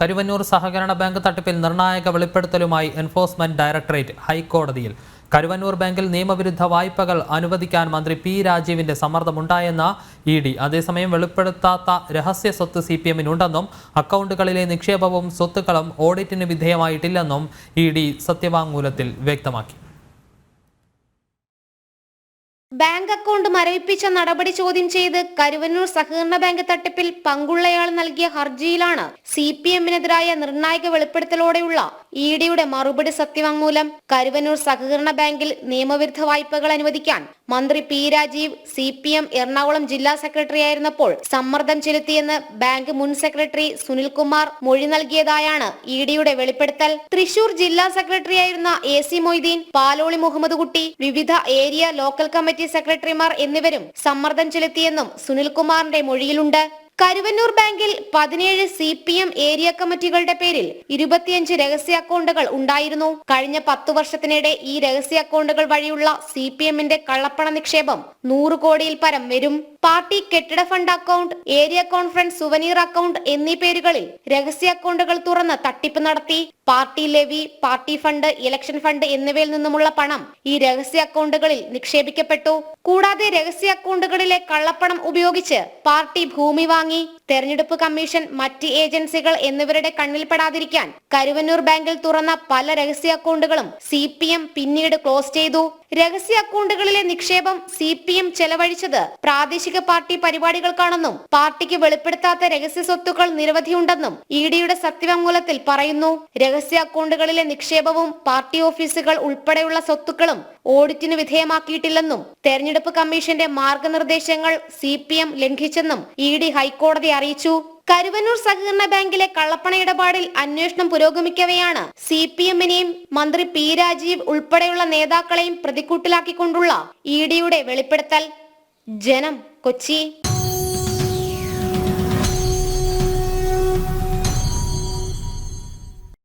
കരുവന്നൂർ സഹകരണ ബാങ്ക് തട്ടിപ്പിൽ നിർണായക വെളിപ്പെടുത്തലുമായി എൻഫോഴ്സ്മെന്റ് ഡയറക്ടറേറ്റ് ഹൈക്കോടതിയിൽ. കരുവന്നൂർ ബാങ്കിൽ നിയമവിരുദ്ധ വായ്പകൾ അനുവദിക്കാൻ മന്ത്രി പി രാജീവിന്റെ സമ്മർദ്ദമുണ്ടായെന്ന ഇ ഡി. അതേസമയം വെളിപ്പെടുത്താത്ത രഹസ്യ സ്വത്ത് സി പി എമ്മിനുണ്ടെന്നും അക്കൗണ്ടുകളിലെ നിക്ഷേപവും സ്വത്തുക്കളും ഓഡിറ്റിന് വിധേയമായിട്ടില്ലെന്നും ഇ ഡി സത്യവാങ്മൂലത്തിൽ വ്യക്തമാക്കി. ബാങ്ക് അക്കൗണ്ട് മരവിപ്പിച്ച നടപടി ചോദ്യം ചെയ്ത് കരുവന്നൂർ സഹകരണ ബാങ്ക് തട്ടിപ്പിൽ പങ്കുള്ളയാൾ നൽകിയ ഹർജിയിലാണ് സി പി എമ്മിനെതിരായ നിർണായക വെളിപ്പെടുത്തലോടെയുള്ള ഇ ഡിയുടെ മറുപടി സത്യവാങ്മൂലം കരുവന്നൂർ സഹകരണ ബാങ്കിൽ നിയമവിരുദ്ധ വായ്പകൾ അനുവദിക്കാൻ മന്ത്രി P Rajeev C P M Ernakulam ജില്ലാ സെക്രട്ടറി ആയിരുന്നപ്പോൾ സമ്മർദ്ദം ചെലുത്തിയെന്ന് ബാങ്ക് മുൻ സെക്രട്ടറി സുനിൽകുമാർ മൊഴി നൽകിയതായാണ് ഇ ഡിയുടെ വെളിപ്പെടുത്തൽ. തൃശൂർ ജില്ലാ സെക്രട്ടറി ആയിരുന്ന എ സി മൊയ്തീൻ പാലോളി മുഹമ്മദ് കുട്ടി വിവിധ ഏരിയ ലോക്കൽ കമ്മിറ്റി സെക്രട്ടറിമാർ എന്നിവരും സമ്മർദ്ദം ചെലുത്തിയെന്നും സുനിൽകുമാറിന്റെ മൊഴിയിലുണ്ട്. കരുവന്നൂർ ബാങ്കിൽ പതിനേഴ് സി പി എം ഏരിയ കമ്മിറ്റികളുടെ പേരിൽ ഇരുപത്തിയഞ്ച് രഹസ്യ അക്കൗണ്ടുകൾ ഉണ്ടായിരുന്നു. കഴിഞ്ഞ പത്തു വർഷത്തിനിടെ ഈ രഹസ്യ അക്കൗണ്ടുകൾ വഴിയുള്ള സി പി എമ്മിന്റെ കള്ളപ്പണ നിക്ഷേപം നൂറ് കോടിയിൽ പരം വരും. പാർട്ടി കെട്ടിട fund account area conference souvenir account എന്നീ പേരുകളിൽ രഹസ്യ അക്കൗണ്ടുകൾ തുറന്ന് തട്ടിപ്പ് നടത്തി. Party levy party fund election fund എന്നിവയിൽ നിന്നുമുള്ള പണം ഈ രഹസ്യ അക്കൗണ്ടുകളിൽ നിക്ഷേപിക്കപ്പെട്ടു. കൂടാതെ രഹസ്യ അക്കൗണ്ടുകളിലെ കള്ളപ്പണം ഉപയോഗിച്ച് പാർട്ടി ഭൂമി വാങ്ങി. തെരഞ്ഞെടുപ്പ് കമ്മീഷൻ മറ്റ് ഏജൻസികൾ എന്നിവരുടെ കണ്ണിൽപ്പെടാതിരിക്കാൻ കരുവന്നൂർ ബാങ്കിൽ തുറന്ന പല രഹസ്യ അക്കൗണ്ടുകളും സി പിന്നീട് ക്ലോസ് ചെയ്തു. രഹസ്യ അക്കൗണ്ടുകളിലെ നിക്ഷേപം സി പി എം ചെലവഴിച്ചത് പ്രാദേശിക പാർട്ടി പരിപാടികൾക്കാണെന്നും പാർട്ടിക്ക് വെളിപ്പെടുത്താത്ത രഹസ്യ സ്വത്തുക്കൾ നിരവധിയുണ്ടെന്നും ഇ ഡിയുടെ സത്യവാങ്മൂലത്തിൽ പറയുന്നു. രഹസ്യ അക്കൗണ്ടുകളിലെ നിക്ഷേപവും പാർട്ടി ഓഫീസുകൾ ഉൾപ്പെടെയുള്ള സ്വത്തുക്കളും ഓഡിറ്റിന് വിധേയമാക്കിയിട്ടില്ലെന്നും തെരഞ്ഞെടുപ്പ് കമ്മീഷന്റെ മാർഗനിർദ്ദേശങ്ങൾ സി പി എം ലംഘിച്ചെന്നും ഇ ഡി ഹൈക്കോടതി അറിയിച്ചു. കരുവന്നൂർ സഹകരണ ബാങ്കിലെ കള്ളപ്പണ ഇടപാടിൽ അന്വേഷണം പുരോഗമിക്കവെയാണ് സി പി എമ്മിനെയും മന്ത്രി പി രാജീവ് ഉൾപ്പെടെയുള്ള നേതാക്കളെയും പ്രതിക്കൂട്ടിലാക്കിക്കൊണ്ടുള്ള ഇ ഡിയുടെ വെളിപ്പെടുത്തൽ. ജനം കൊച്ചി.